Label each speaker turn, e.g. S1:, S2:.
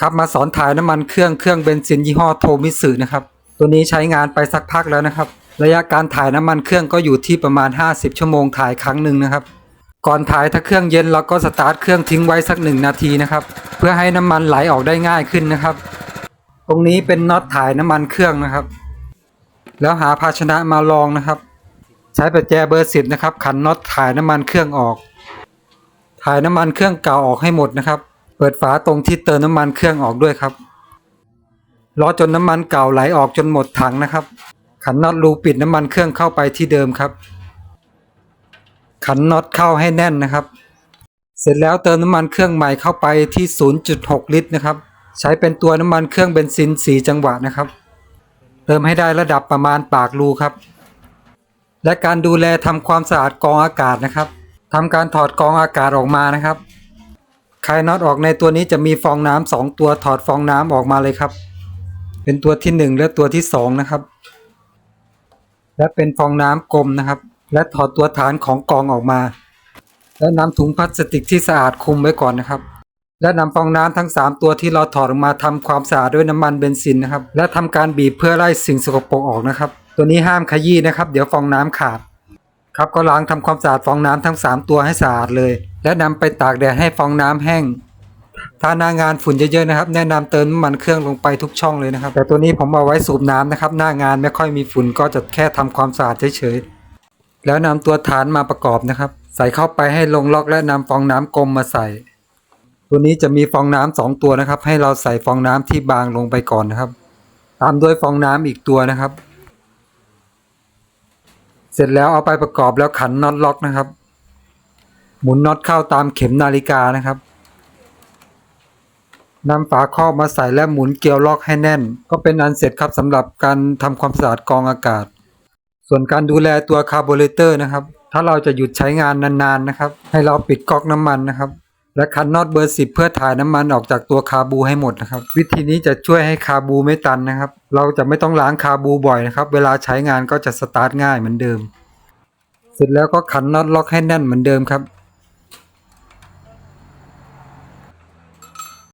S1: ครับมาสอนถ่ายน้ำมันเครื่องเครื่องเบนซินยี่ห้อโทมิสึนะครับ ตัวนี้ใช้งานไปสักพักแล้วนะครับ ระยะการถ่ายน้ำมันเครื่องก็อยู่ที่ประมาณ 50 ชั่วโมงถ่ายครั้งหนึ่งนะครับ ก่อนถ่ายถ้าเครื่องเย็นเราก็สตาร์ทเครื่องทิ้งไว้สักหนึ่งนาทีนะครับ เพื่อให้น้ำมันไหลออกได้ง่ายขึ้นนะครับ ตรงนี้เป็นน็อตถ่ายน้ำมันเครื่องนะครับ แล้วหาภาชนะมาลองนะครับ ใช้ประแจเบอร์สิบนะครับขันน็อตถ่ายน้ำมันเครื่องออก ถ่ายน้ำมันเครื่องเก่าออกให้หมดนะครับ เปิดฝาตรงที่เติมน้ำมันเครื่องออกด้วยครับรอจนน้ำมันเก่าไหลออกจนหมดถังนะครับ ขันน็อตรูปิดน้ำมันเครื่องเข้าไปที่เดิมครับ ขันน็อตเข้าให้แน่นนะครับ เสร็จแล้วเติมน้ำมันเครื่องใหม่เข้าไปที่ 0.6 ลิตรนะครับ ใช้เป็นตัวน้ำมันเครื่องเบนซิน 4 จังหวะนะครับ เติมให้ได้ระดับประมาณปากรูครับ และการดูแลทำความสะอาดกองอากาศนะครับทำการถอดกองอากาศออกมานะครับ คลายน็อตออกในตัวนี้จะมีฟองน้ำสองตัวถอดฟองน้ำออกมาเลยครับ เป็นตัวที่หนึ่งและตัวที่สองนะครับ และเป็นฟองน้ำกลมนะครับ และถอดตัวฐานของกองออกมา และนำถุงพลาสติกที่สะอาดคลุมไว้ก่อนนะครับ และนำฟองน้ำทั้ง 3 ตัวที่เราถอดออกมาทำความสะอาดด้วยน้ำมันเบนซินนะครับ และทำการบีบเพื่อไล่สิ่งสกปรกออกนะครับ ตัวนี้ห้ามขยี้นะครับ เดี๋ยวฟองน้ำขาด ครับก็ล้างทำความสะอาดฟองน้ำทั้ง 3 ตัวให้สะอาดเลย และนำไปตากแดดให้ฟองน้ำแห้งถ้าหน้างานฝุ่นเยอะๆนะครับ แนะนำเติมน้ำมันเครื่องลงไปทุกช่องเลยนะครับ แต่ตัวนี้ผมเอาไว้สูบน้ำนะครับ หน้างานไม่ค่อยมีฝุ่นก็จะแค่ทำความสะอาดเฉยๆ แล้วนำตัวฐานมาประกอบนะครับ ใส่เข้าไปให้ลงล็อกและนำฟองน้ำกลมมาใส่ ตัวนี้จะมีฟองน้ำสองตัวนะครับ ให้เราใส่ฟองน้ำที่บางลงไปก่อนนะครับ ตามด้วยฟองน้ำอีกตัวนะครับ เสร็จแล้วเอาไปประกอบแล้วขันน็อตล็อกนะครับ หมุนน็อตเข้าตามเข็มนาฬิกานะครับนำฝาครอบมาใส่และหมุนเกลียวล็อกให้แน่น ก็เป็นอันเสร็จครับสำหรับการทำความสะอาดกองอากาศ ส่วนการดูแลตัวคาร์บูเรเตอร์นะครับ ถ้าเราจะหยุดใช้งานนานๆนะครับ ให้เราปิดก๊อกน้ำมันนะครับ และคันน็อตเบอร์สิบเพื่อถ่ายน้ำมันออกจากตัวคาบูให้หมดนะครับ วิธีนี้จะช่วยให้คาบูไม่ตันนะครับ เราจะไม่ต้องล้างคาบูบ่อยนะครับ เวลาใช้งานก็จะสตาร์ทง่ายเหมือนเดิม เสร็จแล้วก็ขันน็อตล็อกให้แน่นเหมือนเดิมครับ